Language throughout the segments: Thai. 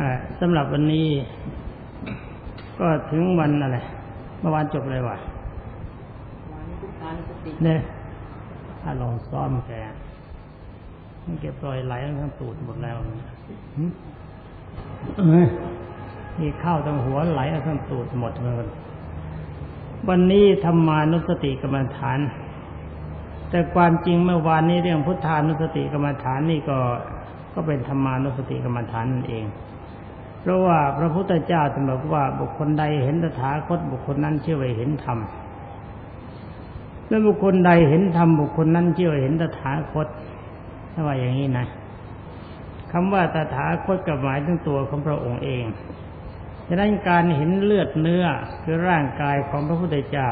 อ่าสำหรับวันนี้ ก็ถึงวันอะไรเมื่อวานจบเลยวะวันนี้พุทธานุสติเนี่ยถ้าลองซ้อมแกมันเก็บปล่อยไหลทั้งตูดหมดแล้วเนี่ยหึเอ้ยมีข้าวตั้งหัวไหลทั้งตูดหมดเลยวันนี้ธรรมานุสติกรรมฐาน แต่ความจริงเมื่อวานนี้เรื่องพุทธานุสติกรรมฐานนี่ก็ก็เป็นธรรมานุสติกรรมฐานนั่นเอง เพราะว่าพระพุทธเจ้าตรัสบอกว่าบุคคลใดเห็นตถาคตบุคคลนั้นเชื่อว่าเห็นธรรมและบุคคลใดเห็นธรรมบุคคลนั้นเชื่อว่าเห็นตถาคตถ้าว่าอย่างนี้นะคำว่าตถาคตกับหมายถึงตัวของพระองค์เองฉะนั้นการเห็นเลือดเนื้อคือร่างกายของพระพุทธเจ้า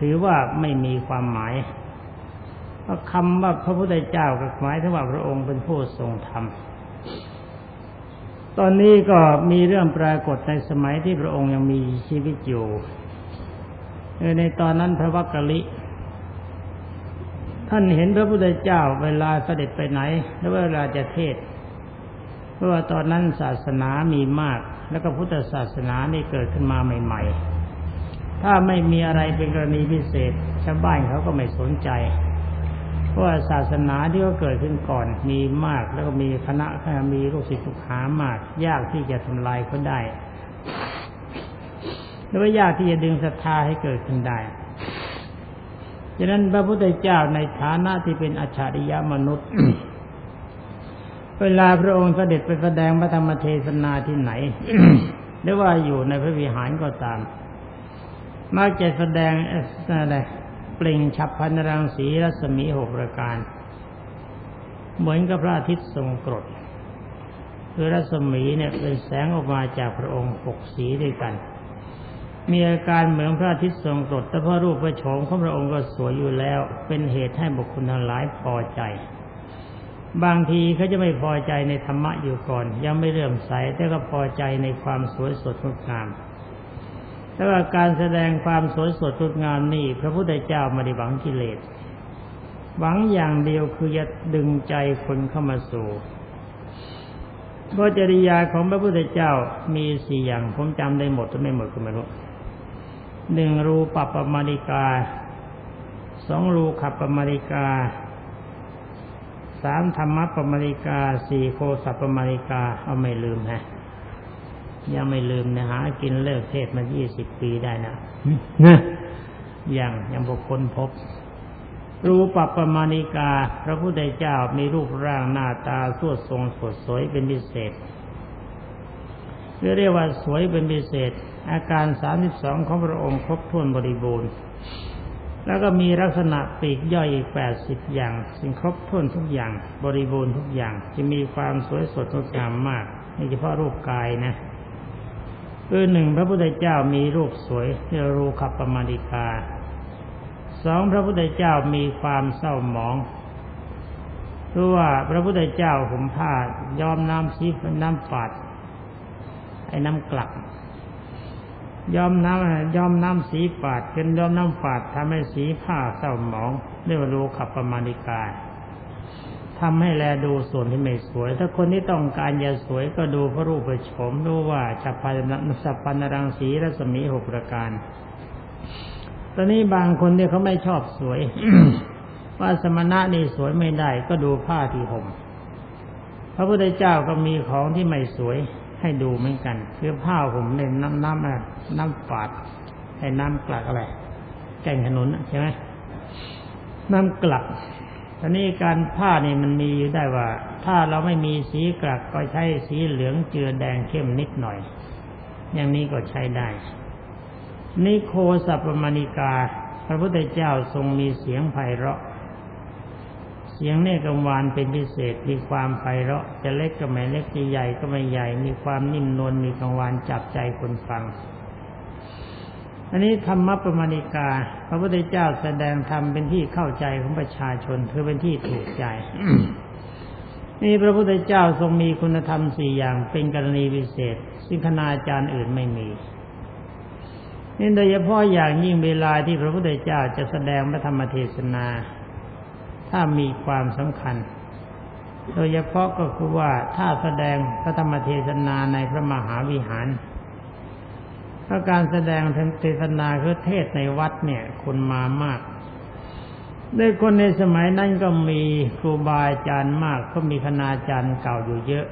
ถือว่าไม่มีความหมายเพราะคำว่าพระพุทธเจ้ากับหมายถึงว่าพระองค์เป็นผู้ทรงธรรม ตอนนี้ก็มีเรื่องปรากฏในสมัยที่พระองค์ยังมีชีวิตอยู่ในตอนนั้นพระวักกะลิ ท่านเห็นพระพุทธเจ้าเวลาเสด็จไปไหน แล้วเวลาจะเทศ เพราะว่าตอนนั้นศาสนามีมาก แล้วก็พุทธศาสนานี่เกิดขึ้นมาใหม่ ๆ ถ้าไม่มีอะไรเป็นกรณีพิเศษชาวบ้านเขาก็ไม่สนใจ ว่าศาสนาที่เขาเกิดขึ้นก่อนมีมากแล้วก็มีคณะมีลูกศิษย์ลูกหามาก ยากที่จะทำลายเขาได้หรือว่ายากที่จะดึงศรัทธาให้เกิดขึ้นได้ดังนั้นพระพุทธเจ้าในฐานะที่เป็นอัจฉริยมนุษย์ เวลาพระองค์เสด็จไปแสดงพระธรรมเทศนาที่ไหนหรือว่าอยู่ในพระวิหารก็ตามมักจะแสดงอะไร เปล่งฉับพันรังสีรัศมีหกประการ เหมือนกับพระอาทิตย์ทรงกรดคือรัศมีเนี่ยเป็นแสงออกมาจากพระองค์หกสีด้วยกัน มีอาการเหมือนพระอาทิตย์ทรงกรดแต่พระรูปพระโฉมของพระองค์ก็สวยอยู่แล้ว เป็นเหตุให้บุคคลทั้งหลายพอใจ บางทีเขาจะไม่พอใจในธรรมะอยู่ก่อน ยังไม่เริ่มใสแต่ก็พอใจในความสวยสดงดงาม แต่ว่าการแสดงความสวยสดงดงามนี่พระพุทธเจ้าไม่ได้หวังกิเลส หวังอย่างเดียวคือจะดึงใจคนเข้ามาสู่พระจริยาของพระพุทธเจ้ามีสี่อย่างผมจำได้หมดแต่ไม่หมดก็ไม่รู้หนึ่งรูปปัปปมาริกาสองรูขับปมาริกาสามธรรมะปมาริกาสี่โคสัปปมาริกาเอาไม่ลืมฮะ ยังไม่ลืมนะหากินเลิกเทศมายี่สิบปีได้นะนะยังยังบุคคลพบ รูปปัปปมานิกา พระพุทธเจ้ามีรูปร่างหน้าตาสวดทรงสดสวยเป็นพิเศษเรียกว่าสวยเป็นพิเศษ อาการสามสิบสองของพระองค์ครบถ้วนบริบูรณ์ แล้วก็มีลักษณะปีกย่อยอีกแปดสิบอย่างสิ่งครบถ้วนทุกอย่าง บริบูรณ์ทุกอย่าง จะมีความสวยสดงดงามมากนี่เฉพาะรูปกายนะ คือหนึ่งพระพุทธเจ้ามีรูปสวยเรียกรูขับประมาณิกาสองพระพุทธเจ้ามีความเศร้าหมองคือว่าพระพุทธเจ้าห่มผ้าย้อมน้ำซีน้ำฝาดไอ้น้ำกลักย้อมน้ำย้อมน้ำสีฝาดเป็นย้อมน้ำฝาดทำให้สีผ้าเศร้าหมองเรียกว่ารูขับประมาณิกา ทำให้แลดูส่วนที่ไม่สวย ถ้าคนที่ต้องการจะสวยก็ดูพระรูปประชมดูว่าฉับพันสัพพันรังสีรัศมีหกประการ ตอนนี้บางคนที่ยเขาไม่ชอบสวย ว่าสมณะนี่สวยไม่ได้ ก็ดูผ้าที่ห่มพระพุทธเจ้าก็มีของที่ไม่สวยให้ดูเหมือนกันคือผ้าห่มเนี่ยน้ำน้ำอะไรน้ำฝาดไอ้น้ำกลักอะไรแก่งขนุนใช่ไหมน้ำกลัก ตอนนี้การผ้านี่มันมีอยู่ได้ว่า ถ้าเราไม่มีสีกลักก็ใช้สีเหลืองเจือแดงเข้มนิดหน่อย อย่างนี้ก็ใช้ได้นิโคสัปมานิกา พระพุทธเจ้าทรงมีเสียงไพเราะ เสียงเนกังวานเป็นพิเศษมีความไพเราะ จะเล็กก็ไม่เล็กจะใหญ่ก็ไม่ใหญ่ มีความนิ่มนวลมีกังวานจับใจคนฟัง อันนี้ธรรมปมาณิกา พระพุทธเจ้าแสดงธรรมเป็นที่เข้าใจของประชาชนคือเป็นที่ถูกใจนี่พระพุทธเจ้าทรงมีคุณธรรมสี่อย่างเป็นกรณีพิเศษ ซึ่งคณาจารย์อื่นไม่มีนี่โดยเฉพาะอย่างยิ่งเวลาที่พระพุทธเจ้าจะแสดงพระธรรมเทศนา ถ้ามีความสำคัญ โดยเฉพาะก็คือว่าถ้าแสดงพระธรรมเทศนาในพระมหาวิหาร ถ้าการแสดงเทศนาคือเทศในวัดเนี่ย คนมามากด้วยคนในสมัยนั้นก็มีครูบาอาจารย์มาก ก็มีคณาจารย์เก่าอยู่เยอะ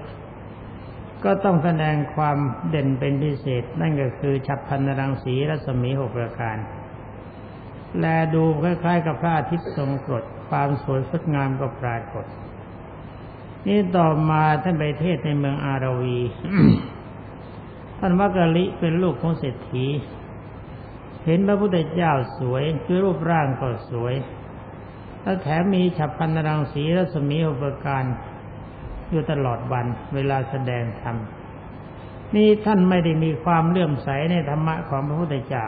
ก็ต้องแสดงความเด่นเป็นพิเศษ นั่นก็คือฉับพันรังสีรัศมีหกประการ แลดูคล้ายๆ กับพระอาทิตย์ทรงกรดความสวยสดงามก็ปรากฏ นี่ต่อมาท่านไปเทศในเมืองอาราวี ท่านวักกะลิเป็นลูกของเศรษฐี เห็นพระพุทธเจ้าสวยคือรูปร่างก็สวยแล้วแถมมีฉับพันรังสีรัศมีอุปการอยู่ตลอดวันเวลาแสดงธรรมนี่ท่านไม่ได้มีความเลื่อมใสในธรรมะของพระพุทธเจ้า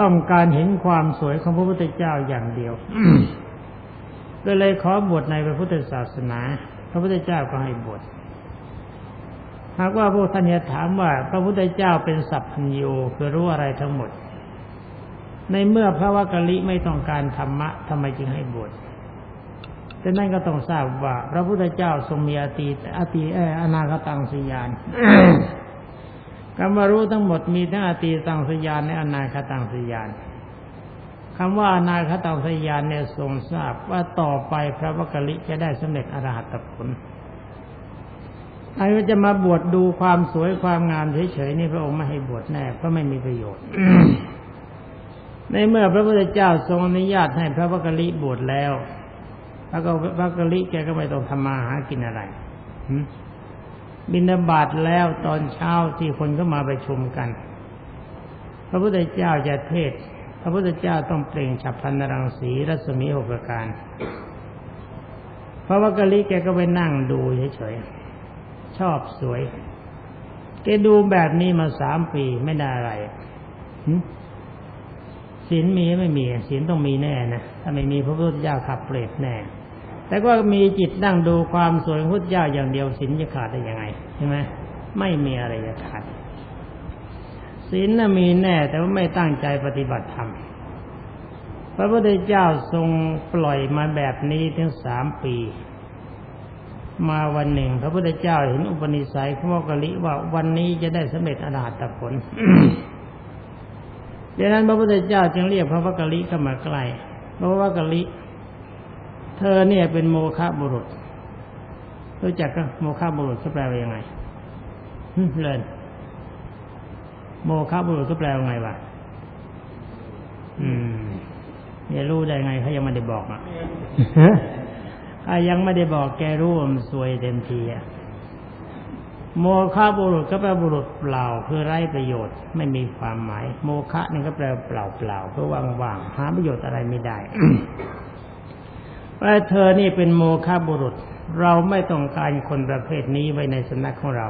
ต้องการเห็นความสวยของพระพุทธเจ้าอย่างเดียวก็เลยขอบวชในพระพุทธศาสนา พระพุทธเจ้าก็ให้บวช หากว่าพวกท่านจะถามว่า พระพุทธเจ้าเป็นสัพพัญญูคือรู้อะไรทั้งหมด ในเมื่อพระวักกะลิไม่ต้องการธรรมะทำไมจึงให้บวชแต่นั่นก็ต้องทราบว่า พระพุทธเจ้าทรงมีอตีอตีเออนาคตังสยานคำว่ารู้ทั้งหมดมีทั้งอตีตังสยานและอนาคตังสยานคำว่าอนาคตังสยานเนี่ยทรงทราบว่าต่อไปพระวักกะลิจะได้สำเร็จอรหัตผล ไอ้ว่าจะมาบวชดูความสวยความงามเฉยๆนี่พระองค์ไม่ให้บวชแน่เพราะไม่มีประโยชน์ ในเมื่อพระพุทธเจ้าทรงอนุญาตให้พระวักกะลิบวชแล้วพระก็พระกะลิแกก็ไม่ต้องทำมาหากินอะไรบินาบาตแล้วตอนเช้าที่คนก็มาไปชมกัน พระพุทธเจ้าจะเทศ พระพุทธเจ้าต้องเปล่งฉับพันนรังสีรัศมีหกประการพระวักกะลิแกก็ไปนั่งดูเฉยๆ ชอบสวยแกดูแบบนี้มาสามปีไม่ได้อะไรศีลมีไม่มีศีลต้องมีแน่นะถ้าไม่มีพระพุทธเจ้าขับเปรตแน่ แต่ก็มีจิตนั่งดูความสวยพุทธเจ้าอย่างเดียวศีลจะขาดได้ยังไงใช่ไหมไม่มีอะไรจะขาดศีลน่ะมีแน่ แต่ว่าไม่ตั้งใจปฏิบัติธรรมพระพุทธเจ้าทรงปล่อยมาแบบนี้ถึงสามปี มาวันหนึ่ง พระพุทธเจ้าเห็นอุปนิสัยของวกลิว่าวันนี้จะได้สำเร็จอรหัตผลดังนั้นพระพุทธเจ้าจึงเรียกพระวักกะลิเข้ามาใกล้พระวักกะลิเธอเนี่ยเป็นโมฆะบุรุษ รู้จักก็โมฆะบุรุษเขาแปลว่ายังไงเลินโมฆะบุรุษก็แปลว่าไงวะอืมเนี่ยรู้ได้ไงเขายังไม่ได้บอกอะ ถ้ายังไม่ได้บอกแกรู้ว่ามันซวยเต็มทีอะโมฆะบุรุษก็แปลบุรุษเปล่าคือไร้ประโยชน์ ไม่มีความหมาย โมฆะนี่ก็แปลเปล่าเปล่าเพื่อว่างๆหาประโยชน์อะไรไม่ได้ว่าเธอนี่เป็นโมฆะบุรุษ เราไม่ต้องการคนประเภทนี้ไว้ในสำนักของเรา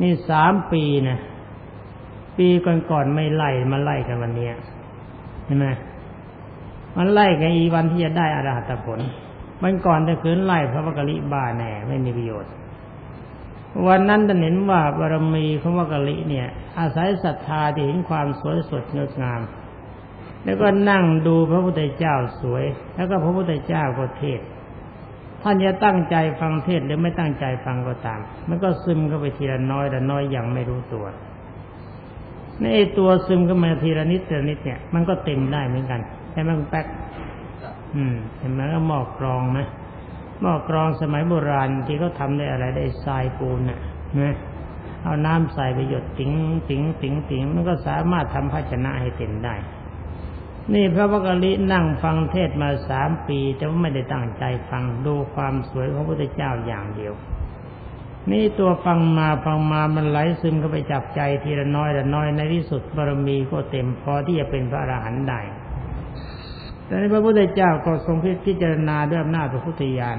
นี่สามปีนะปีก่อนๆไม่ไล่มาไล่กันวันเนี้ยเห็นไหมมันไล่กันอีวันที่จะได้อรหัตผล มันก่อนจะคืนไล่พระวกลิบาแน่ไม่มีประโยชน์ วันนั้นท่านเห็นว่าบารมีของวกลิเนี่ย อาศัยศรัทธาที่เห็นความสวยสดงดงาม แล้วก็นั่งดูพระพุทธเจ้าสวย แล้วก็พระพุทธเจ้าก็เทศท่านจะตั้งใจฟังเทศหรือไม่ตั้งใจฟังก็ตาม มันก็ซึมเข้าไปทีละน้อยแต่น้อยอย่างไม่รู้ตัวในตัวซึมเข้ามาทีละนิดทีละนิดเนี่ย มันก็เต็มได้เหมือนกันใช่ไหมคุณแป๊ก อืมเห็นไหมก็หม้อกรองนะหม้อกรองสมัยโบราณที่เขาทำได้อะไรได้ทรายปูนน่ะนะเอาน้ำใส่ไปหยดติ๋งติ๋งติ๋งติ๋งมันก็สามารถทำภาชนะให้เต็มได้ นี่พระวกลินั่งฟังเทศมาสามปีแต่ว่าไม่ได้ตั้งใจฟังดูความสวยของพระพุทธเจ้าอย่างเดียว นี่ตัวฟังมาฟังมามันไหลซึมเข้าไปจับใจทีละน้อยละน้อยในที่สุดบารมีก็เต็มพอที่จะเป็นพระอรหันต์ได้ แต่ในพระพุทธเจ้าก็ทรงพิจารณาด้วยอำนาจพระพุทธญาณ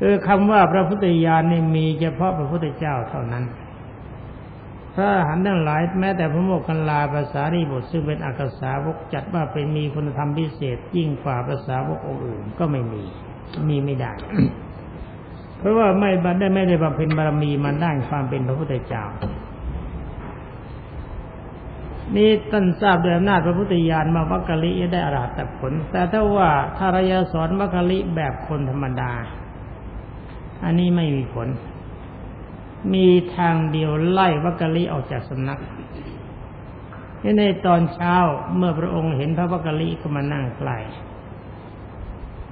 คือคำว่าพระพุทธญาณนี่มีเฉพาะพระพุทธเจ้าเท่านั้น พระหันทั้งหลายแม้แต่พระโมคคัลลาภาษารีบทซึ่งเป็นอักษาวกจัดว่าเป็นมีคุณธรรมพิเศษ ยิ่งกว่าภาษาวกองค์อื่นก็ไม่มี มีไม่ได้ เพราะว่าไม่ได้ไม่ได้บำเพ็ญบารมีมันด้านความเป็นพระพุทธเจ้า นี่ท่านทราบโดยอำนาจพระพุทธญาณมาวัคคลิได้อรหัตผล แต่ถ้าว่าถ้ารยาสอนวัคคลิแบบคนธรรมดา อันนี้ไม่มีผล มีทางเดียวไล่วัคคลิออกจากสำนักในตอนเช้าเมื่อพระองค์เห็นพระวัคคลิก็มานั่งใกล้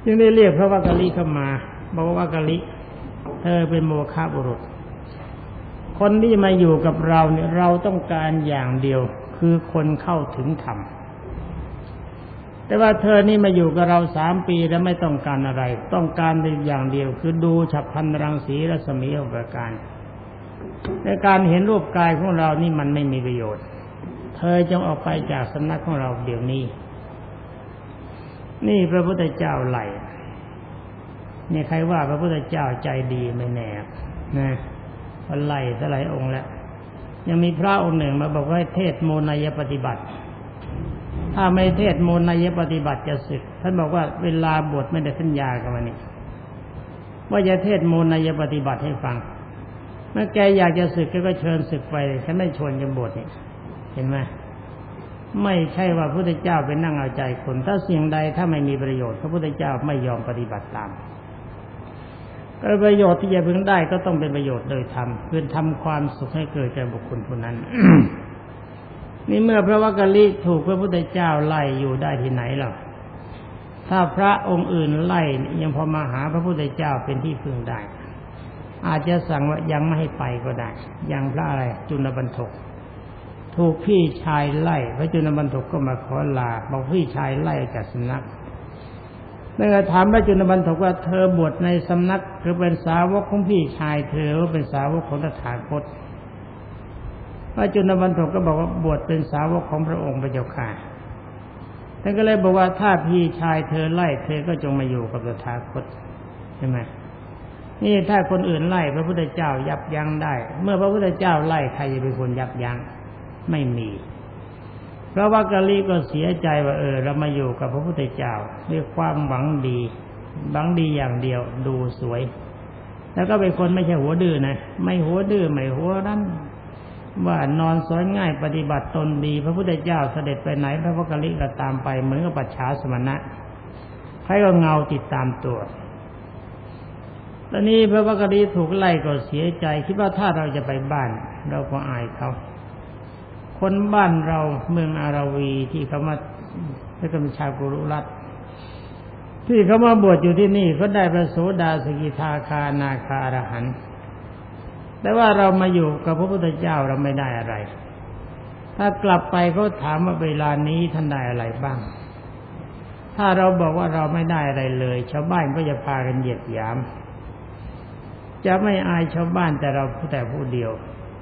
จึงได้เรียกพระวัคคลิเข้ามาบอกว่าวัคคลิเธอเป็นโมฆะบุรุษคนที่มาอยู่กับเราเนี่ยเราต้องการอย่างเดียว คือคนเข้าถึงธรรมแต่ว่าเธอนี่มาอยู่กับเราสามปีแล้วไม่ต้องการอะไร ต้องการอย่างเดียว คือดูฉับพันรังสีรัศมีอุปการในการเห็นรูปกายของเรานี่มันไม่มีประโยชน์ เธอจงออกไปจากสำนักของเราเดี๋ยวนี้ นี่พระพุทธเจ้าไหลนี่ใครว่าพระพุทธเจ้าใจดีไม่แน่นะมันไหลสลายองค์แล้ว ยังมีพระองค์หนึ่งมาบอกว่าเทศโมนายปฏิบัติ ถ้าไม่เทศโมนายปฏิบัติจะสึก ท่านบอกว่าเวลาบวชไม่ได้สัญญากันวันนี้ว่าจะเทศโมนายปฏิบัติให้ฟัง เมื่อแกอยากจะสึกก็เชิญสึกไปฉันไม่ชวนจะบวชนี่เห็นไหมไม่ใช่ว่าพระพุทธเจ้าไปนั่งเอาใจคน ถ้าสิ่งใดถ้าไม่มีประโยชน์พระพุทธเจ้าไม่ยอมปฏิบัติตาม ประโยชน์ที่จะพึงได้ก็ต้องเป็นประโยชน์โดยธรรมคือทำความสุขให้เกิดแก่บุคคลผู้นั้น นี่เมื่อพระวักกะลิถูกพระพุทธเจ้าไล่อยู่ได้ที่ไหนหรอถ้าพระองค์อื่นไล่ยังพอมาหาพระพุทธเจ้าเป็นที่พึงได้ อาจจะสั่งว่ายังไม่ให้ไปก็ได้ ยังพระอะไร จุลบรรทกถูกพี่ชายไล่พระจุลบรรทกก็มาขอลาบอกพี่ชายไล่จากสำนัก นั่นก็ถามพระจุลบรรทกว่าเธอบวชในสำนักคือเป็นสาวกของพี่ชายเธอว่าเป็นสาวกของตถาคตพระจุลบรรทกก็บอกว่าบวชเป็นสาวกของพระองค์พระเจ้าค่ะท่านก็เลยบอกว่าถ้าพี่ชายเธอไล่เธอก็จงมาอยู่กับตถาคตใช่ไหมนี่ถ้าคนอื่นไล่พระพุทธเจ้ายับยั้งได้ เมื่อพระพุทธเจ้าไล่ใครจะเป็นคนยับยั้งไม่มี เพราะว่ากะลีก็เสียใจว่าเออเรามาอยู่กับพระพุทธเจ้าด้วยความหวังดีหวังดีอย่างเดียวดูสวย แล้วก็เป็นคนไม่ใช่หัวดื้อนะไม่หัวดื้อไม่หัวรั้นว่านอนสอนง่ายปฏิบัติตนดี พระพุทธเจ้าเสด็จไปไหน พระวกะลิก็ตามไปเหมือนกับปัจฉาสมณะใครก็เงาติดตามตัวตอนนี้พระวกะลิถูกไล่ก็เสียใจ คิดว่าถ้าเราจะไปบ้าน เราก็อายเขา คนบ้านเราเมืองอาราวีที่เขามาที่กำชากุรุรัตที่เขามาบวชอยู่ที่นี่เขาได้พระโสดาสกิทาคานาคาอรหันแต่ว่าเรามาอยู่กับพระพุทธเจ้าเราไม่ได้อะไร ถ้ากลับไปเขาถามว่าเวลานี้ท่านได้อะไรบ้าง ถ้าเราบอกว่าเราไม่ได้อะไรเลย ชาวบ้านก็จะพากันเหยียดหยาม จะไม่อายชาวบ้านแต่เราแต่ผู้เดียว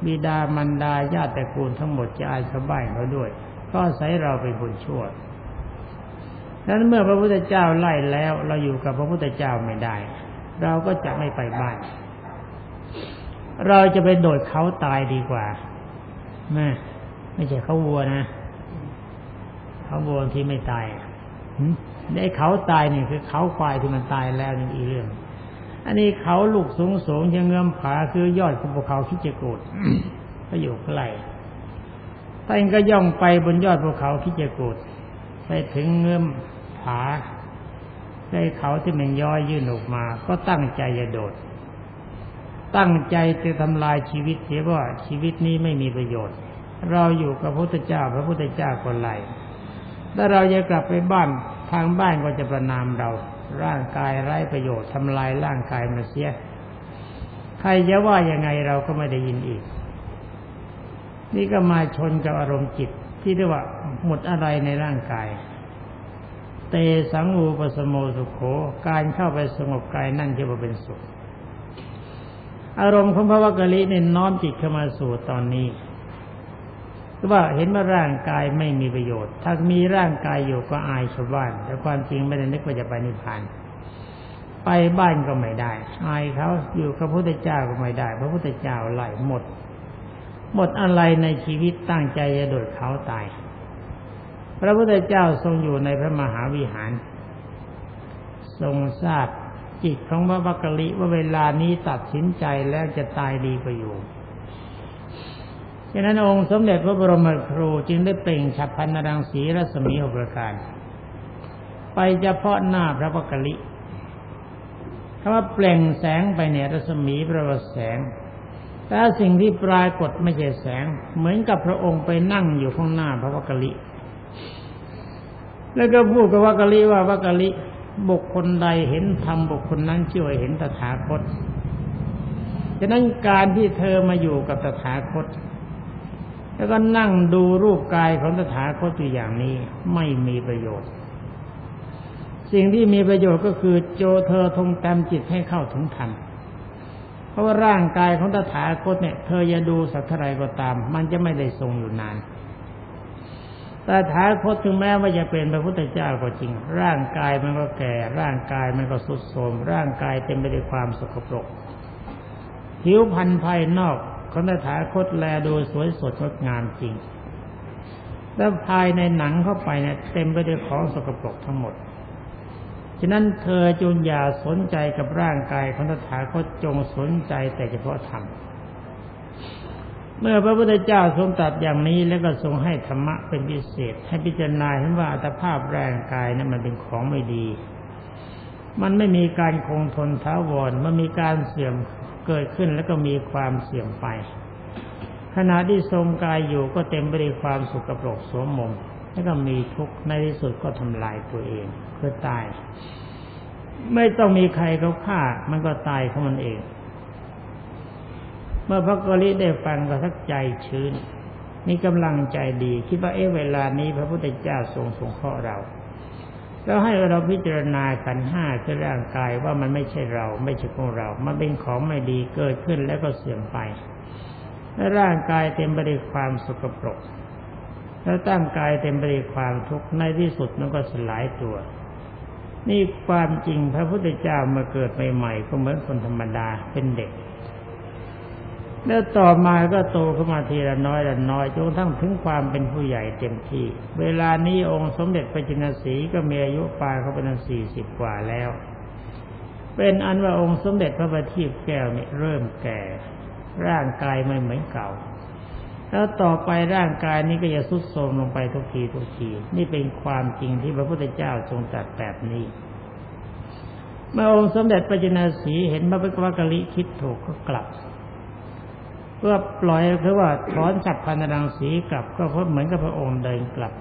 บิดามารดาญาติตระกูลทั้งหมดจะอายชาวบ้านเขาด้วยก็ใส่เราเป็นคนชั่วดังนั้นเมื่อพระพุทธเจ้าไล่แล้ว เราอยู่กับพระพุทธเจ้าไม่ได้ เราก็จะไม่ไปบ้าน เราจะไปโดดเขาตายดีกว่าแม่ไม่ใช่เขาวัวนะเขาวัวที่ไม่ตายไอ้เขาตายเนี่ยคือเขาควายที่มันตายแล้วนี่อีกเรื่อง อันนี้เขาลูกสูงสูงยังเงื้อมผาคือยอดภูเขาคิจกูดก็อยู่ใกล้ท่านก็ย่องไปบนยอดภูเขาคิจกูดไปถึงเงื้อมผาได้เขาที่มันย้อยยื่นออกมา ก็ตั้งใจจะโดด ตั้งใจจะทำลายชีวิตเสียว่าชีวิตนี้ไม่มีประโยชน์ เราอยู่กับพระพุทธเจ้า พระพุทธเจ้าคนไรถ้าเราจะกลับไปบ้านทางบ้านก็จะประนามเรา ร่างกายไร้ประโยชน์ทำลายร่างกายมาเสีย ใครจะว่ายังไงเราก็ไม่ได้ยินอีก นี่ก็มาชนกับอารมณ์จิต ที่เรียกว่าหมดอะไรในร่างกาย เตสังอูปสโมสุโข การเข้าไปสงบกายนั่นจะว่าเป็นสุข อารมณ์ของพระวักกะลิเนี่ยน้อมจิตเข้ามาสู่ตอนนี้ ว่าเห็นว่าร่างกายไม่มีประโยชน์ ถ้ามีร่างกายอยู่ก็อายชาวบ้าน แต่ความจริงไม่ได้นึกว่าจะไปนิพพาน ไปบ้านก็ไม่ได้ อายเขาอยู่กับพระพุทธเจ้าก็ไม่ได้ พระพุทธเจ้าไหลหมด หมดอะไรในชีวิตตั้งใจจะโดดเขาตาย พระพุทธเจ้าทรงอยู่ในพระมหาวิหาร ทรงทราบจิตของพระวักกะลิว่าเวลานี้ตัดสินใจแล้วจะตายดีกว่าอยู่ ฉะนั้นองค์สมเด็จพระบรมครูจึงได้เปล่งฉับพันนรังสีรัศมีหกประการ ไปเฉพาะหน้าพระปกลิคำว่าเปล่งแสงไปเนี่ยรัศมีประวัติแสง แต่สิ่งที่ปรากฏไม่ใช่แสง เหมือนกับพระองค์ไปนั่งอยู่ข้างหน้าพระวกลิแล้วก็พูดกับวกลิว่าวกลิบุคคลใดเห็นธรรมบุคคลนั้นชื่อว่าเห็นตถาคต ฉะนั้นการที่เธอมาอยู่กับตถาคต แล้วก็นั่งดูรูปกายของตถาคตอยู่อย่างนี้ ไม่มีประโยชน์ สิ่งที่มีประโยชน์ก็คือโจเธอทงแต้มจิตให้เข้าถึงธรรมเพราะว่าร่างกายของตถาคตเนี่ย เธออย่าดูสักเท่าไรก็ตาม มันจะไม่ได้ทรงอยู่นานตถาคตถึงแม้ว่าจะเป็นพระพุทธเจ้าก็จริง ร่างกายมันก็แก่ ร่างกายมันก็สุดโทรมร่างกายเต็มไปด้วยความสกปรกผิวพรรณภายนอก ของตถาคตแลดูสวยสดงดงามจริง แล้วภายในหนังเข้าไปเนี่ยเต็มไปด้วยของสกปรกทั้งหมด ฉะนั้นเธอจงอย่าสนใจกับร่างกายของตถาคตจงสนใจแต่เฉพาะธรรมเมื่อพระพุทธเจ้าทรงตรัสอย่างนี้แล้วก็ทรงให้ธรรมะเป็นพิเศษ ให้พิจารณาเห็นว่าอัตภาพร่างกายนั้นมันเป็นของไม่ดี มันไม่มีการคงทนท้าวรมันมีการเสื่อม เกิดขึ้นแล้วก็มีความเสื่อมไป ขณะที่ทรงกายอยู่ก็เต็มไปด้วยความสุขกระปรกสวมมงแล้วก็มีทุกข์ในที่สุดก็ทำลายตัวเองเพื่อตาย ไม่ต้องมีใครเขาฆ่า มันก็ตายของมันเอง เมื่อพระกริได้ฟังก็ทักใจชื้นมีกำลังใจดี คิดว่าเอ๊ะเวลานี้พระพุทธเจ้าทรงสงเคราะห์เรา แล้วให้เราพิจารณาขันห้าคือร่างกายว่ามันไม่ใช่เราไม่ใช่ของเรา มันเป็นของไม่ดีเกิดขึ้นแล้วก็เสื่อมไปและร่างกายเต็มไปด้วยความสกปรก แล้วตั้งกายเต็มไปด้วยความทุกข์ในที่สุดมันก็สลายตัว นี่ความจริงพระพุทธเจ้ามาเกิดใหม่ๆก็เหมือนคนธรรมดาเป็นเด็ก แล้วต่อมาก็โตขึ้นมาทีละน้อยละน้อยจนทั้งถึงความเป็นผู้ใหญ่เต็มที่ เวลานี้องค์สมเด็จพระจินสีก็มีอายุปลายเขาเป็นสี่สิบกว่าแล้ว เป็นอันว่าองค์สมเด็จพระบัณฑิตแก้วเนี่ยเริ่มแก่ ร่างกายไม่เหมือนเก่า แล้วต่อไปร่างกายนี้ก็จะทรุดโทรมลงไปทุกทีทุกที นี่เป็นความจริงที่พระพุทธเจ้าทรงตรัสแบบนี้เมื่อองค์สมเด็จพระจินสีเห็นพระพุทธวกลิคิดถูกก็กลับ เพื่อปล่อยคือว่าถอนสัพพันรังสีกลับ ก็เหมือนกับพระองค์เดินกลับ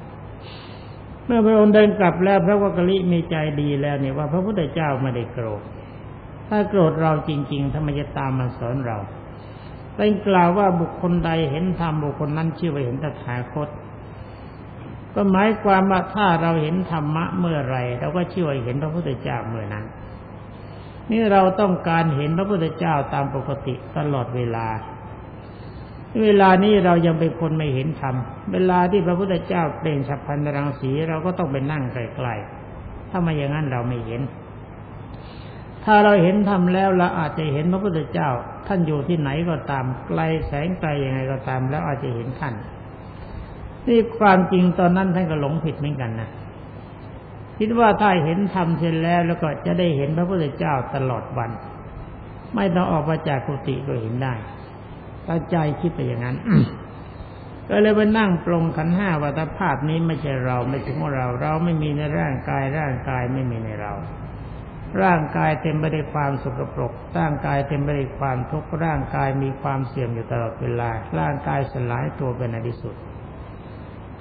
เมื่อพระองค์เดินกลับแล้วพระวักลิมีใจดีแล้วเนี่ยว่าพระพุทธเจ้าไม่ได้โกรธถ้าโกรธเราจริง ๆทำไมจะตามมาสอนเราเป็นกล่าวว่าบุคคลใดเห็นธรรมบุคคลนั้นชื่อว่าเห็นตถาคต ก็หมายความว่าถ้าเราเห็นธรรมะเมื่อไรเราก็ชื่อว่าเห็นพระพุทธเจ้าเมื่อนั้น นี่เราต้องการเห็นพระพุทธเจ้าตามปกติตลอดเวลา เวลานี้เรายังเป็นคนไม่เห็นธรรม เวลาที่พระพุทธเจ้าเปล่งฉับพันรังสีเราก็ต้องไปนั่งไกลๆ ถ้าไม่อย่างนั้นเราไม่เห็น ถ้าเราเห็นธรรมแล้วเราอาจจะเห็นพระพุทธเจ้า ท่านอยู่ที่ไหนก็ตาม ไกลแสงไกลยังไงก็ตาม แล้วอาจจะเห็นท่าน นี่ความจริงตอนนั้นท่านก็หลงผิดเหมือนกันนะคิดว่าถ้าเห็นธรรมเสร็จแล้วแล้วก็จะได้เห็นพระพุทธเจ้าตลอดวัน ไม่ต้องออกมาจากกุฏิก็เห็นได้ ถ้าใจคิดไปอย่างนั้นก็เลยไปนั่งปรงขันห้าวัตภาพนี้ไม่ใช่เราไม่ถึงเรา เราไม่มีในร่างกาย ร่างกายไม่มีในเรา ร่างกายเต็มไปด้วยความสกปรก ร่างกายเต็มไปด้วยความทุกข์ร่างกายมีความเสื่อมอยู่ตลอดเวลา ร่างกายสลายตัวเป็นในที่สุด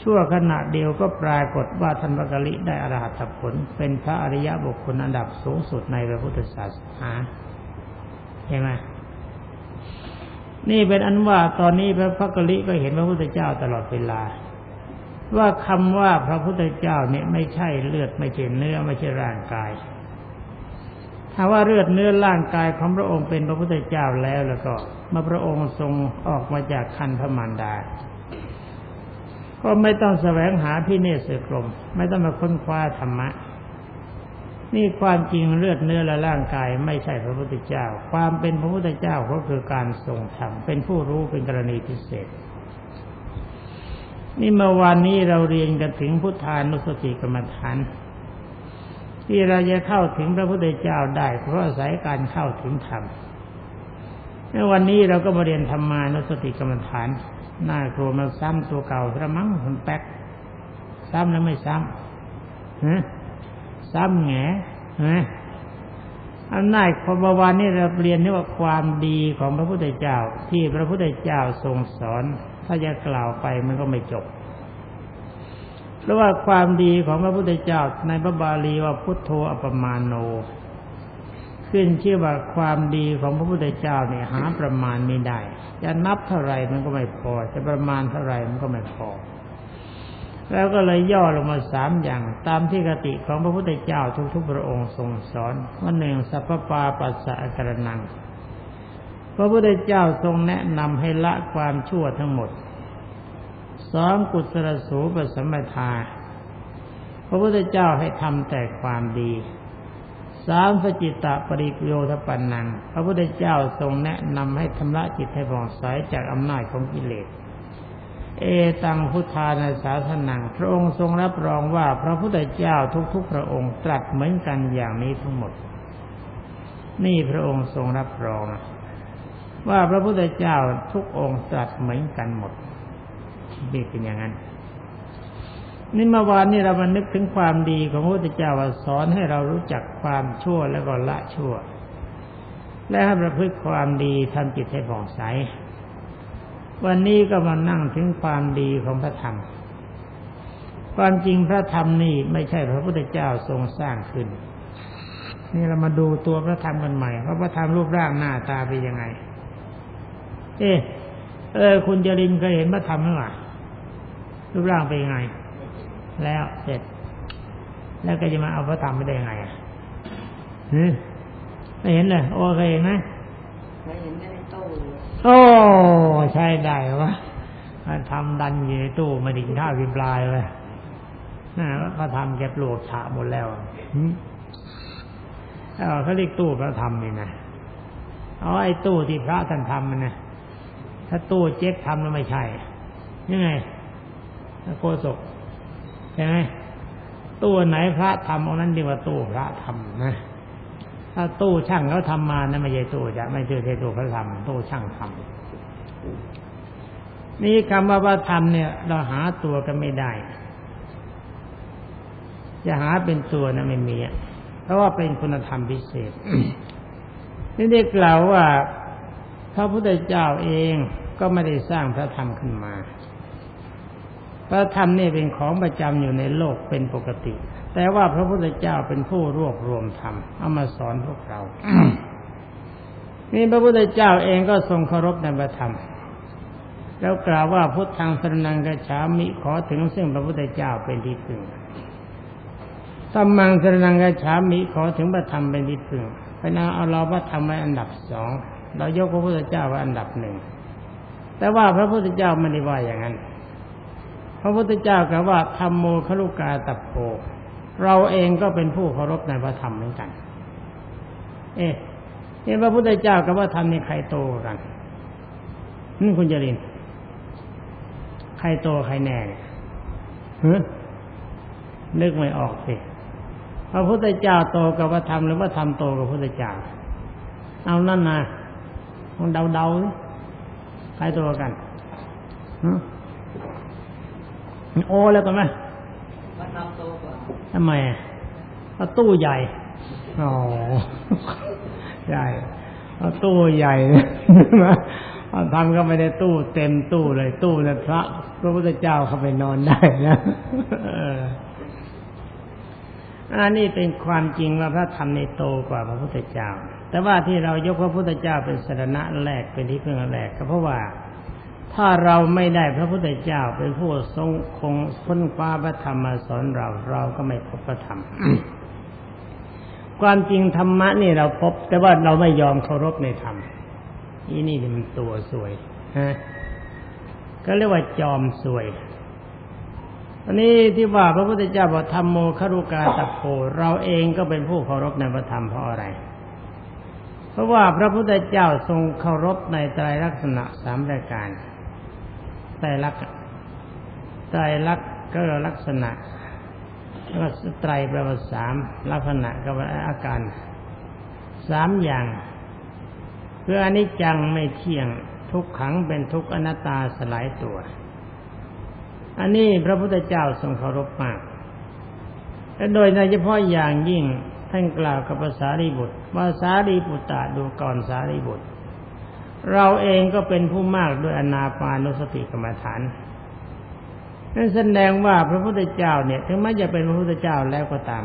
ชั่วขณะเดียวก็ปรากฏว่าท่านพระกลิได้อรหัตผล เป็นพระอริยบุคคลอันดับสูงสุดในพระพุทธศาสนาเห็นไหม นี่เป็นอันว่าตอนนี้พระพักลิก็เห็นพระพุทธเจ้าตลอดเวลา ว่าคำว่าพระพุทธเจ้าเนี่ยไม่ใช่เลือดไม่ใช่เนื้อไม่ใช่ร่างกาย ถ้าว่าเลือดเนื้อร่างกายของพระองค์เป็นพระพุทธเจ้าแล้วแล้วก็เมาพระองค์ทรงออกมาจากคันพระมารดา ก็ไม่ต้องแสวงหาพิเนศกรม ไม่ต้องมาค้นคว้าธรรมะ นี่ความจริงเลือดเนื้อและร่างกายไม่ใช่พระพุทธเจ้า ความเป็นพระพุทธเจ้าก็คือการทรงธรรมเป็นผู้รู้เป็นกรณีพิเศษ นี่เมื่อวานนี้เราเรียนกันถึงพุทธานุสติกรรมฐานที่เราจะเข้าถึงพระพุทธเจ้าได้เพราะอาศัยการเข้าถึงธรรมในวันนี้เราก็มาเรียนธรรมานุสติกรรมฐานหน้ากลัวมันซ้ำตัวเก่าระมังคนแป๊กซ้ำแล้วไม่ซ้ำฮะ ซ้ำแงฮะอำนาจของบวานนี่เราเรียนนี่ว่าความดีของพระพุทธเจ้า ที่พระพุทธเจ้าทรงสอน ถ้าจะกล่าวไปมันก็ไม่จบ เพราะว่าความดีของพระพุทธเจ้าในพระบาลีว่าพุทโธอปมาโน ขึ้นชื่อว่าความดีของพระพุทธเจ้าเนี่ยหาประมาณไม่ได้ จะนับเท่าไหร่มันก็ไม่พอ จะประมาณเท่าไหร่มันก็ไม่พอ แล้วก็เลยย่อลงมาสามอย่าง ตามที่กติของพระพุทธเจ้าทุกๆพระองค์ทรงสอนว่าหนึ่งสัพพปาปัสสะกระนัง พระพุทธเจ้าทรงแนะนำให้ละความชั่วทั้งหมดสองกุศลสูปสมทาพระพุทธเจ้าให้ทำแต่ความดีสามสจิตตปริโยธปันนัง พระพุทธเจ้าทรงแนะนำให้ทำละจิตให้ผ่องใสจากอำนาจของกิเลส เอตังพุทธานาสาสนังพระองค์ทรงรับรองว่าพระพุทธเจ้าทุกๆ พระองค์ตรัสเหมือนกันอย่างนี้ทั้งหมด นี่พระองค์ทรงรับรอง ว่าพระพุทธเจ้าทุกองค์ตรัสเหมือนกันหมดนี่เป็นอย่างนั้นนี่เมื่อวานนี้เรามานึกถึงความดีของพระพุทธเจ้าว่าสอนให้เรารู้จักความชั่วแล้วก็ละชั่ว และให้ประพฤติความดีทำจิตให้ผ่องใส วันนี้ก็มานั่งถึงความดีของพระธรรม ความจริงพระธรรมนี่ไม่ใช่พระพุทธเจ้าทรงสร้างขึ้น นี่เรามาดูตัวพระธรรมกันใหม่ว่าพระธรรมรูปร่างหน้าตาเป็นยังไง เอ๊ะเออ คุณจรินเคยเห็นพระธรรมไหมวะรูปร่างเป็นยังไง แล้วเสร็จ แล้วก็จะมาเอาพระธรรมไม่ได้ยังไงอะไม่เห็นเลยโอเคยเห็นไหม เคยเห็นได้ในตู้โอ้ใช่ได้วะพระธรรมดันอยู่ในตู้ม่ไดิ้ข้าวกินปลายเลยน่าพระธรรมแกปลวกฉะหมดแล้วเขาเรียกตู้พระธรรมนี่นะเอาไอ้ตู้ที่พระท่านทำมันนะถ้าตู้เจ๊กทำแล้วไม่ใช่ยังไงโกศกใช่ไหมตู้ไหนพระทำเอานั้นเรีกว่าตู้พระทำนะ ถ้าตู้ช่างเขาทำมานะไม่ใช่ตู้จะไม่ใช่ตู้พระธรรมตู้ช่างทำนี่คำว่าพระธรรมเนี่ย เราหาตัวกันไม่ได้ จะหาเป็นตัวนะไม่มีเพราะว่าเป็นคุณธรรมพิเศษนี่ได้กล่าวว่าพระพุทธเจ้าเองก็ไม่ได้สร้างพระธรรมขึ้นมา พระธรรมนี่เป็นของประจำอยู่ในโลกเป็นปกติ แต่ว่าพระพุทธเจ้าเป็นผู้รวบรวมธรรมเอามาสอนพวกเรานี่พระพุทธเจ้าเองก็ทรงเคารพในพระธรรม แล้วกล่าวว่าพุทธังสรนังกัจฉามิขอถึงซึ่งพระพุทธเจ้าเป็นที่พึ่งธรรมังสรนังกัจฉามิขอถึงพระธรรมเป็นที่พึ่งเพราะนั้นเอาเราพระธรรมไว้อันดับสองเรายกพระพุทธเจ้าไว้อันดับหนึ่งแต่ว่าพระพุทธเจ้าไม่ได้ว่าอย่างนั้น พระพุทธเจ้ากล่าวว่าธรรมโมคลุกาตัปโพ เราเองก็เป็นผู้เคารพในพระธรรมเหมือนกัน เอ๊ะนี่พระพุทธเจ้ากับว่าธรรมนี่ใครโตกันนี่คุณจรินใครโตใครแน่เนี่ยฮนึกไม่ออกสิพระพุทธเจ้าโตกับพระธรรมหรือว่าธรรมโตกับพระพุทธเจ้า เอานั่นนะลองเดาๆใครโตกัน โอ้แล้วกันไหม วัดนำโตกว่า ทำไมเพราะตู้ใหญ่ อ๋อ ใหญ่เพราะตู้ใหญ่นะทำก็ไม่ได้ตู้เต็มตู้เลย ตู้นี่ยพระพระพุทธเจ้าเข้าไปนอนได้นะอออันนี้เป็นความจริงว่าพระธรรมในโตกว่าพระพุทธเจ้า แต่ว่าที่เรายกพระพุทธเจ้าเป็นสรณะแรกเป็นที่พึ่งแรกก็เพราะว่า ถ้าเราไม่ได้พระพุทธเจ้าเป็นผู้ทรงคงค้นคว้าพระธรรมมาสอนเราเราก็ไม่พบพระธรรม ความจริงธรรมะนี่เราพบ แต่ว่าเราไม่ยอมเคารพในธรรมนี่นี่มันตัวสวยฮะก็เรียกว่าจอมสวยอันนี้ที่ว่าพระพุทธเจ้าบอกธรรมโมคารุกาตะโพเราเองก็เป็นผู้เคารพในพระธรรมเพราะอะไร เพราะว่าพระพุทธเจ้าทรงเคารพในไตรลักษณะสามรายการ ตรลักษณ์ไตรลักษณ์ก็ลักษณะแล้วก็ไตรแปลว่าสามลักษณะก็ว่าอาการสามอย่างคืออนิจจังไม่เที่ยงทุกขังเป็นทุกอนัตตาสลายตัว อันนี้พระพุทธเจ้าทรงเคารพมากและโดยในเฉพาะอย่างยิ่งท่านกล่าวกับภาษารีบุตรว่าสารีบุตรดูก่อนสารีบุตร เราเองก็เป็นผู้มากด้วยอนาปานุสติกรรมฐานนั่นแสดงว่าพระพุทธเจ้าเนี่ย ถึงแม้จะเป็นพระพุทธเจ้าแล้วก็ตาม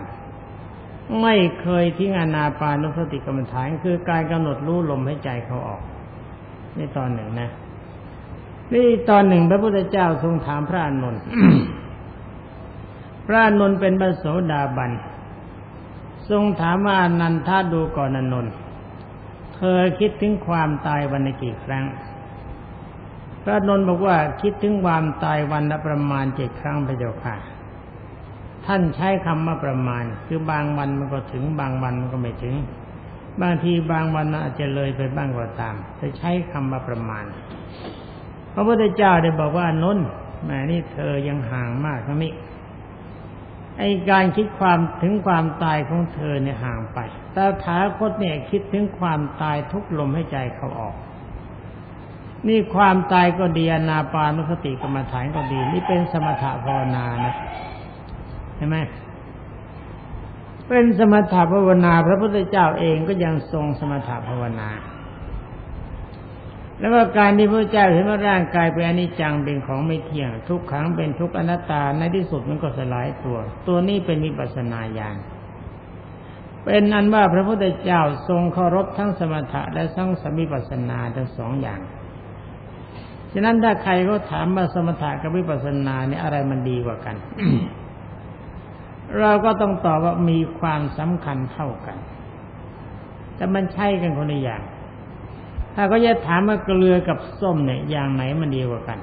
ไม่เคยทิ้งอนาปานุสติกรรมฐาน คือการกำหนดรู้ลมให้ใจเขาออกนี่ตอนหนึ่งนะนี่ตอนหนึ่งพระพุทธเจ้าทรงถามพระอานนท์พระอานนท์เป็นบรรโสดาบันทรงถามว่าอนันทาดูก่อนอานนท์ เธอคิดถึงความตายวันละกี่ครั้ง พระนนท์บอกว่าคิดถึงความตายวันละประมาณเจ็ดครั้งพระเจ้าค่ะ ท่านใช้คำว่าประมาณ คือบางวันมันก็ถึงบางวันมันก็ไม่ถึง บางทีบางวันอาจจะเลยไปบ้างก็ตามแต่ใช้คำว่าประมาณ พระพุทธเจ้าได้บอกว่านนท์แหมนี่เธอยังห่างมากนะมิไอการคิดความถึงความตายของเธอเนี่ยห่างไปตถาคตเนี่ยคิดถึงความตายทุกลมให้ใจเขาออก นี่ความตายก็ดีอนาปานุสติกรรมฐานก็ดี นี่เป็นสมถะภาวนานะใช่ไหมเป็นสมถะภาวนา พระพุทธเจ้าเองก็ยังทรงสมถะภาวนา แล้วก็การที่พระเจ้าเห็นว่าร่างกายเป็นอนิจจังเป็นของไม่เที่ยง ทุกขังเป็นทุกอนัตตาในที่สุดมันก็สลายตัว ตัวนี้เป็นวิปัสนาญาณ เป็นอันว่าพระพุทธเจ้าทรงเคารพทั้งสมถะและทั้งสมิปัสนาทั้งสองอย่าง ฉะนั้นถ้าใครก็ถามว่าสมถะกับวิปัสสนาเนี่ยอะไรมันดีกว่ากัน เราก็ต้องตอบว่ามีความสำคัญเท่ากัน แต่มันใช่กันคนละอย่าง ถ้าก็จะถามว่าเกลือกับส้มเนี่ยอย่างไหนมันดีกว่ากัน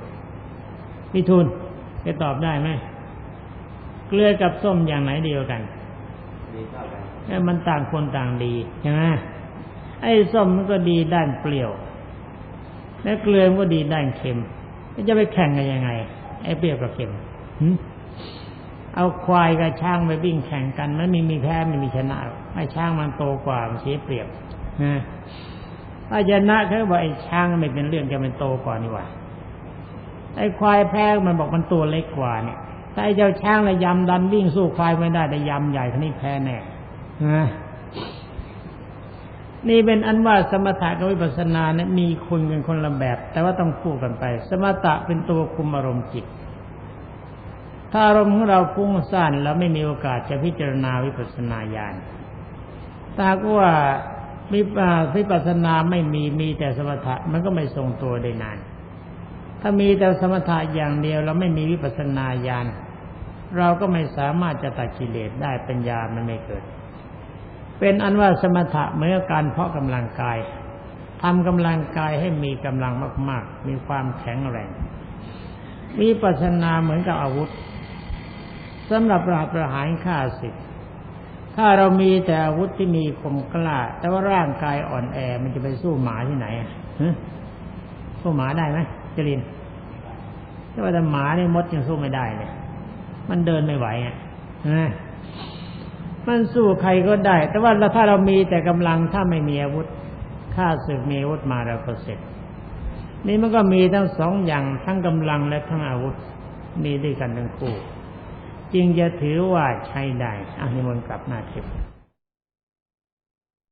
พี่ทูลจะตอบได้ไหมเกลือกับส้มอย่างไหนดีกว่ากัน มันต่างคนต่างดีใช่ไหมไอ้ส้มมันก็ดีด้านเปรี้ยว และเกลือมันก็ดีด้านเค็มจะไปแข่งกันยังไง ไอ้เปรี้ยวกับเค็มเอาควายกับช้างไปวิ่งแข่งกันมันไม่มีแพ้ไม่มีชนะไอ้ช้างมันโตกว่ามันเสียเปรียบนะถ้าชนะเขาบอกไอ้ช้างไม่เป็นเรื่องจะเป็นโตกว่านี่หว่าไอ้ควายแพ้มันบอกมันตัวเล็กกว่าเนี่ย ถ้าไอ้เจ้าช้างระยำดันวิ่งสู้ควายไม่ได้แต่ยำใหญ่ท่านี้แพ้แน่นะนี่เป็นอันว่าสมถะกับวิปัสสนาเนี่ยมีคุณกันคนละแบบ แต่ว่าต้องคู่กันไป สมถะเป็นตัวคุมอารมณ์จิต ถ้าอารมณ์ของเราฟุ้งซ่านแล้วไม่มีโอกาสจะพิจารณาวิปัสสนาญาณถ้าหากว่าวิวิปัสสนาไม่มีมีแต่สมถะมันก็ไม่ทรงตัวได้นาน ถ้ามีแต่สมถะอย่างเดียวเราไม่มีวิปัสสนาญาณ เราก็ไม่สามารถจะตัดกิเลสได้ปัญญามันไม่เกิด เป็นอันว่าสมถะเมื่อการเพาะกำลังกายทำกำลังกายให้มีกำลังมาก ๆ มีความแข็งแรงวิปัสนาเหมือนกับอาวุธสำหรับปราบประหารฆ่าศึกถ้าเรามีแต่อาวุธที่มีคมกล้า แต่ว่าร่างกายอ่อนแอมันจะไปสู้หมาที่ไหนสู้หมาได้ไหมจรินแต่ว่าแต่หมาเนี่ยมดยังสู้ไม่ได้เลย มันเดินไม่ไหวอะนะมันสู้ใครก็ได้ แต่ว่าถ้าเรามีแต่กำลังถ้าไม่มีอาวุธฆ่าศึกมีอาวุธมาเราก็เสร็จ นี่มันก็มีทั้งสองอย่างทั้งกำลังและทั้งอาวุธ มีด้วยกันทั้งคู่ จึงจะถือว่าใช้ได้อันนี้มันกลับหน้าทิพย์